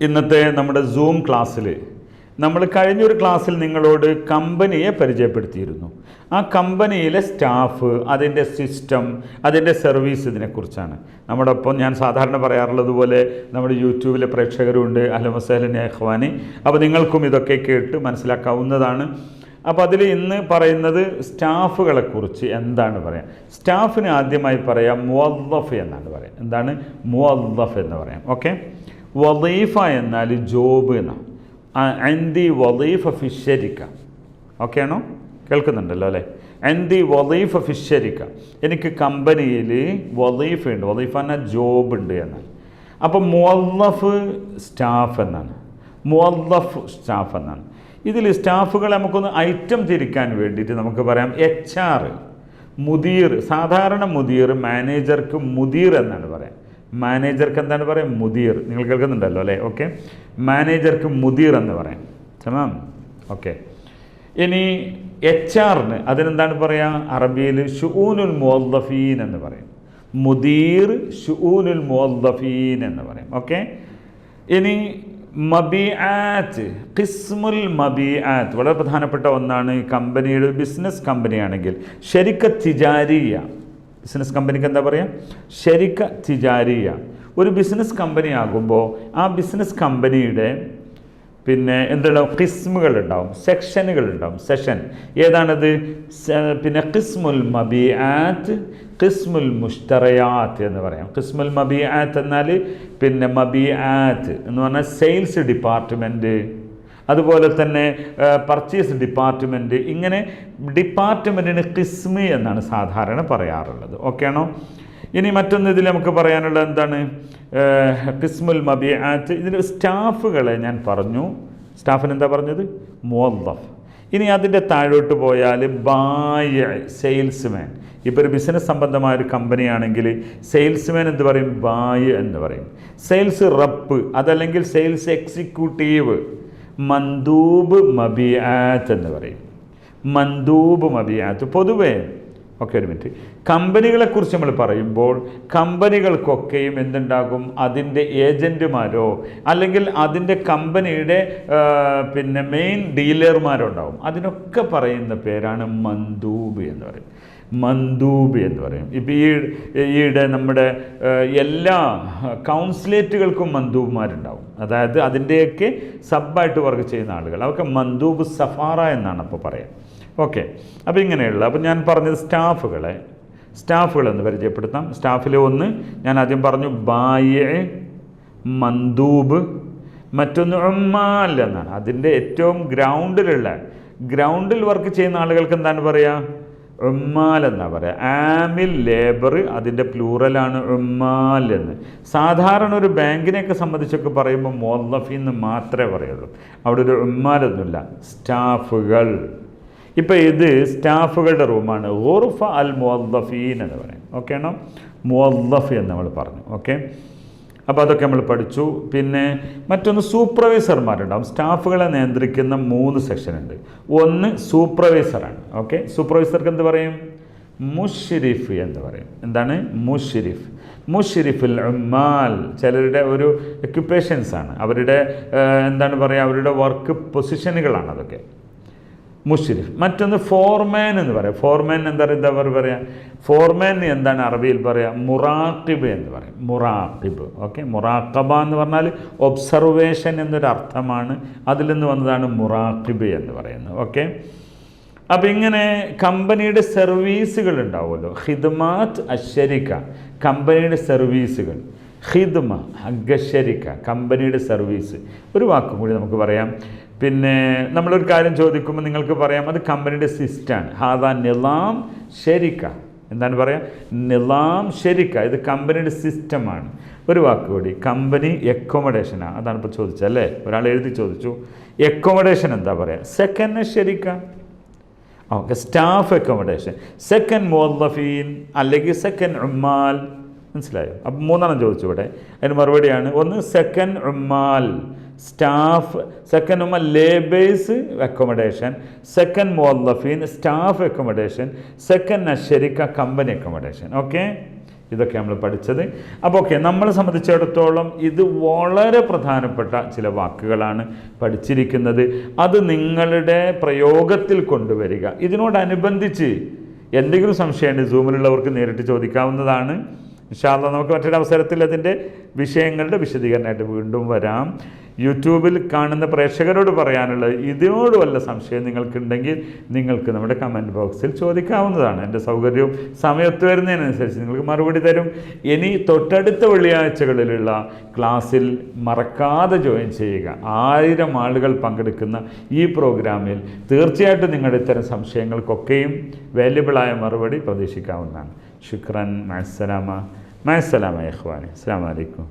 ഇന്നത്തെ നമ്മുടെ സൂം ക്ലാസ്സിൽ നമ്മൾ കഴിഞ്ഞൊരു ക്ലാസ്സിൽ നിങ്ങളോട് കമ്പനിയെ പരിചയപ്പെടുത്തിയിരുന്നു. ആ കമ്പനിയിലെ സ്റ്റാഫ് അതിന്റെ സിസ്റ്റം അതിന്റെ സർവീസ് ഇതിനെക്കുറിച്ചാണ്. നമ്മുടെ ഒപ്പം ഞാൻ സാധാരണ പറയാറുള്ളതുപോലെ നമ്മുടെ യൂട്യൂബിലെ പ്രേക്ഷകരുണ്ട് അലമസലിൻ അഹ്വാനി അപ്പോൾ നിങ്ങൾക്കും ഇതൊക്കെ കേട്ട് മനസ്സിലാക്കാവുന്നതാണ്. അപ്പോൾ അതിൽ ഇന്ന് പറയുന്നത് സ്റ്റാഫുകളെക്കുറിച്ച് എന്താണ് പറയാം? സ്റ്റാഫിന് ആദ്യമായി പറയാം മുവദ്ദഫ് എന്നാണ് പറയാം. എന്താണ്? മുവദ്ദഫ് എന്ന് പറയാം. ഓക്കെ? വദീഫ എന്നാൽ ജോബ് എന്നാണ്. അൻതി വദീഫ ഫിഷരിക്ക ഓക്കെ ആണോ കേൾക്കുന്നുണ്ടല്ലോ അല്ലേ? അൻതി വദീഫ ഫിഷരിക്ക എനിക്ക് കമ്പനിയിൽ വദീഫ ഉണ്ട് വദീഫ എന്നാൽ ജോബ് ഉണ്ട് എന്നാണ്. അപ്പം മുവല്ലഫ് സ്റ്റാഫ് എന്നാണ്. മുവല്ലഫ് സ്റ്റാഫ് എന്നാണ്. ഇതിൽ സ്റ്റാഫുകളെ നമുക്കൊന്ന് ഐറ്റം തിരിക്കാൻ വേണ്ടിയിട്ട് നമുക്ക് പറയാം. എച്ച് ആർ മുദീർ സാധാരണ മുദീർ മാനേജർക്ക് മുദീർ എന്നാണ് പറയാം. മാനേജർക്ക് എന്താണ് പറയാം? മുദീർ. നിങ്ങൾ കേൾക്കുന്നുണ്ടല്ലോ അല്ലേ? ഓക്കെ മാനേജർക്ക് മുദീർ എന്ന് പറയാം. തമാം ഓക്കെ ഇനി എച്ച് ആറിന് അതിനെന്താണ് പറയുക അറബിയിൽ ഷുഊനുൽ മുവദ്ദഫീൻ എന്ന് പറയും. മുദീർ ഷുഊനുൽ മുവദ്ദഫീൻ എന്ന് പറയും. ഓക്കെ ഇനി മബിആത്ത് ഖിസ്മുൽ മബിആത്ത്. വളരെ പ്രധാനപ്പെട്ട ഒന്നാണ് കമ്പനിയുടെ ബിസിനസ് കമ്പനിയാണെങ്കിൽ ശരിക്ക തിജാരിയ. ബിസിനസ് കമ്പനിക്ക് എന്താ പറയുക ശരിക്ക തിജാരിയ. ഒരു ബിസിനസ് കമ്പനി ആകുമ്പോൾ ആ ബിസിനസ് കമ്പനിയുടെ പിന്നെ എന്തുണ്ടാവും? കിസ്മുകൾ ഉണ്ടാവും. സെക്ഷനുകൾ ഉണ്ടാവും. സെഷൻ ഏതാണത്? പിന്നെ കിസ്മുൽ മബിആത്ത് കിസ്മുൽ മുഷ്തറയാത്ത് എന്ന് പറയാം. കിസ്മുൽ മബിആത്ത് എന്നാൽ പിന്നെ മബിആത്ത് എന്ന് പറഞ്ഞാൽ സെയിൽസ് ഡിപ്പാർട്ട്മെന്റ് അതുപോലെ തന്നെ പർച്ചേസ് ഡിപ്പാർട്ട്മെന്റ് ഇങ്ങനെ ഡിപ്പാർട്ട്മെന്റിന് കിസ്മി എന്നാണ് സാധാരണ പറയാറുള്ളത്. ഓക്കെ ആണോ? ഇനി മറ്റൊന്ന് ഇതിൽ നമുക്ക് പറയാനുള്ളത് എന്താണ്? കിസ്മുൽ മബിയാത്ത് ഇതിൽ സ്റ്റാഫുകളെ ഞാൻ പറഞ്ഞു. സ്റ്റാഫിന് എന്താ പറഞ്ഞത്? മോദഫ് ഇനി അതിന്റെ താഴോട്ട് പോയാൽ ബായ സെയിൽസ്മാൻ. ഇപ്പോൾ ഒരു ബിസിനസ് സംബന്ധമായ ഒരു കമ്പനിയാണെങ്കിൽ സെയിൽസ്മാൻ എന്ന് പറയും? ബായ് എന്ന് പറയും. സെയിൽസ് റപ്പ് അതല്ലെങ്കിൽ സെയിൽസ് എക്സിക്യൂട്ടീവ്. മന്ദൂബ് മബിയാത്ത് എന്ന് പറയും. മന്ദൂബ് മബിയാത്ത് പൊതുവേ ഓക്കെ ഒരു മിനിറ്റ് കമ്പനികളെക്കുറിച്ച് നമ്മൾ പറയുമ്പോൾ കമ്പനികൾക്കൊക്കെയും എന്തുണ്ടാകും? അതിന്റെ ഏജന്റുമാരോ അല്ലെങ്കിൽ അതിന്റെ കമ്പനിയുടെ പിന്നെ മെയിൻ ഡീലർമാരോ ഉണ്ടാവും. അതിനൊക്കെ പറയുന്ന പേരാണ് മന്ദൂബ് എന്ന് പറയും. മന്ദൂബ് എന്ന് പറയും. ഇപ്പോൾ ഈ ഈയിടെ നമ്മുടെ എല്ലാ കൗൺസിലേറ്റുകൾക്കും മന്ദൂബ്മാരുണ്ടാവും. അതായത് അതിന്റെയൊക്കെ സബ്ബായിട്ട് വർക്ക് ചെയ്യുന്ന ആളുകൾ. അവർക്ക് മന്ദൂബ് സഫാറ എന്നാണ് അപ്പോൾ പറയാം. ഓക്കെ. അപ്പോൾ ഇങ്ങനെയുള്ള അപ്പോൾ ഞാൻ പറഞ്ഞത് സ്റ്റാഫുകളെ സ്റ്റാഫുകളെന്ന് പരിചയപ്പെടുത്താം. സ്റ്റാഫിൽ ഒന്ന് ഞാൻ ആദ്യം പറഞ്ഞു ബായ മന്ദൂബ് മറ്റൊന്ന് ഉമ്മാൽ എന്നാണ്. അതിന്റെ ഏറ്റവും ഗ്രൗണ്ടിലുള്ള ഗ്രൗണ്ടിൽ വർക്ക് ചെയ്യുന്ന ആളുകൾക്ക് എന്താണ് പറയുക ഉമ്മാൽ എന്നാ പറയുക ആമിൽ ലേബർ അതിന്റെ പ്ലൂറലാണ് ഉമ്മാൽ എന്ന്. സാധാരണ ഒരു ബാങ്കിനെയൊക്കെ സംബന്ധിച്ചൊക്കെ പറയുമ്പോൾ മോല്ലഫി എന്ന് മാത്രമേ പറയുള്ളൂ. അവിടെ ഒരു ഉമ്മാലൊന്നുമില്ല സ്റ്റാഫുകൾ. ഇപ്പോൾ ഇത് സ്റ്റാഫുകളുടെ റൂമാണ്. ഓർഫ അൽ മുവല്ലഫീൻ എന്ന് പറയും. ഓക്കെ ആണോ? മുവല്ലഫ് എന്ന് നമ്മൾ പറഞ്ഞു. ഓക്കെ അപ്പോൾ അതൊക്കെ നമ്മൾ പഠിച്ചു. പിന്നെ മറ്റൊന്ന് സൂപ്പർവൈസർമാരുണ്ടാവും. സ്റ്റാഫുകളെ നിയന്ത്രിക്കുന്ന മൂന്ന് സെക്ഷൻ ഉണ്ട്. ഒന്ന് സൂപ്പർവൈസറാണ്. ഓക്കെ? സൂപ്പർവൈസർക്ക് എന്ത് പറയും? മുഷിരിഫ് എന്ന് പറയും. എന്താണ്? മുഷിരിഫ്. മുഷിരിഫിൽ ഉമ്മാൽ. ചിലരുടെ ഒരു എക്യുപ്പേഷൻസാണ് അവരുടെ എന്താണ് പറയുക? അവരുടെ വർക്ക് പൊസിഷനുകളാണ് അതൊക്കെ. മുഷിരിഫ് മറ്റൊന്ന് ഫോർമാൻ എന്ന് പറയാം. ഫോർമാൻ എന്താ പറയുക? എന്താ പറയുക പറയാം? ഫോർമാൻ എന്താണ് അറബിയിൽ പറയുക മുറാക്കിബ് എന്ന് പറയും. മുറാക്കിബ് ഓക്കെ? മുറാക്കബ എന്ന് പറഞ്ഞാൽ ഒബ്സർവേഷൻ എന്നൊരു അർത്ഥമാണ്. അതിൽ നിന്ന് വന്നതാണ് മുറാക്കിബ് എന്ന് പറയുന്നത്. ഓക്കെ? അപ്പം ഇങ്ങനെ കമ്പനിയുടെ സർവീസുകൾ ഉണ്ടാവുമല്ലോ. ഹിദ്മാത്ത് അശരിക്ക കമ്പനിയുടെ സർവീസുകൾ. ഹിദ്മ അഗശരിക്ക കമ്പനിയുടെ സർവീസ്. ഒരു വാക്കും കൂടി നമുക്ക് പറയാം. പിന്നെ നമ്മളൊരു കാര്യം ചോദിക്കുമ്പോൾ നിങ്ങൾക്ക് പറയാം അത് കമ്പനിയുടെ സിസ്റ്റാണ് ഹാദാ നിലാം ശരിക്ക. എന്താണ് പറയാം? നിലാം ശരിക്ക. ഇത് കമ്പനിയുടെ സിസ്റ്റമാണ് ഒരു വാക്ക് കൂടി കമ്പനി എക്കോമഡേഷനാണ് അതാണ് ഇപ്പോൾ ചോദിച്ചത് അല്ലേ? ഒരാൾ എഴുതി ചോദിച്ചു. എക്കോമഡേഷൻ എന്താ പറയുക സെക്കൻഡ് ശരിക്ക. ഓക്കെ സ്റ്റാഫ് അക്കോമഡേഷൻ സെക്കൻഡ് മോല്ലഫീൻ അല്ലെങ്കിൽ സെക്കൻഡ് ഉമ്മാൽ മനസ്സിലായോ? അപ്പം മൂന്നെണ്ണം ചോദിച്ചു ഇവിടെ. അതിന് മറുപടിയാണ് ഒന്ന് സെക്കൻഡ് ഉമ്മാൽ സ്റ്റാഫ് സെക്കൻഡ് ഉമ്മ ലേബേഴ്സ് അക്കോമഡേഷൻ സെക്കൻഡ് മോല്ലഫീൻ സ്റ്റാഫ് അക്കോമഡേഷൻ സെക്കൻഡ് അഷരിക്ക കമ്പനി അക്കോമഡേഷൻ ഓക്കെ ഇതൊക്കെ നമ്മൾ പഠിച്ചത്. അപ്പോൾ ഓക്കെ നമ്മളെ സംബന്ധിച്ചിടത്തോളം ഇത് വളരെ പ്രധാനപ്പെട്ട ചില വാക്കുകളാണ് പഠിച്ചിരിക്കുന്നത്. അത് നിങ്ങളുടെ പ്രയോഗത്തിൽ കൊണ്ടുവരിക. ഇതിനോടനുബന്ധിച്ച് എന്തെങ്കിലും സംശയമുണ്ട് സൂമിലുള്ളവർക്ക് നേരിട്ട് ചോദിക്കാവുന്നതാണ്. ഇൻഷാല്ല നമുക്ക് മറ്റൊരു അവസരത്തിൽ അതിന്റെ വിഷയങ്ങളുടെ വിശദീകരണമായിട്ട് വീണ്ടും വരാം. യൂട്യൂബിൽ കാണുന്ന പ്രേക്ഷകരോട് പറയാനുള്ളത് ഇതിനോട് വല്ല സംശയം നിങ്ങൾക്കുണ്ടെങ്കിൽ നിങ്ങൾക്ക് നമ്മുടെ കമന്റ് ബോക്സിൽ ചോദിക്കാവുന്നതാണ്. എന്റെ സൗകര്യവും സമയത്ത് വരുന്നതിനനുസരിച്ച് നിങ്ങൾക്ക് മറുപടി തരും. ഇനി തൊട്ടടുത്ത വെള്ളിയാഴ്ചകളിലുള്ള ക്ലാസ്സിൽ മറക്കാതെ ജോയിൻ ചെയ്യുക. ആയിരം ആളുകൾ പങ്കെടുക്കുന്ന ഈ പ്രോഗ്രാമിൽ തീർച്ചയായിട്ടും നിങ്ങളുടെ ഇത്തരം സംശയങ്ങൾക്കൊക്കെയും വാല്യബിളായ മറുപടി പ്രതീക്ഷിക്കാവുന്നതാണ്. ശുക്രൻ മത്സലാമ മത്സലാമ ഇഖ്വാനി അസ്സാം വലൈക്കും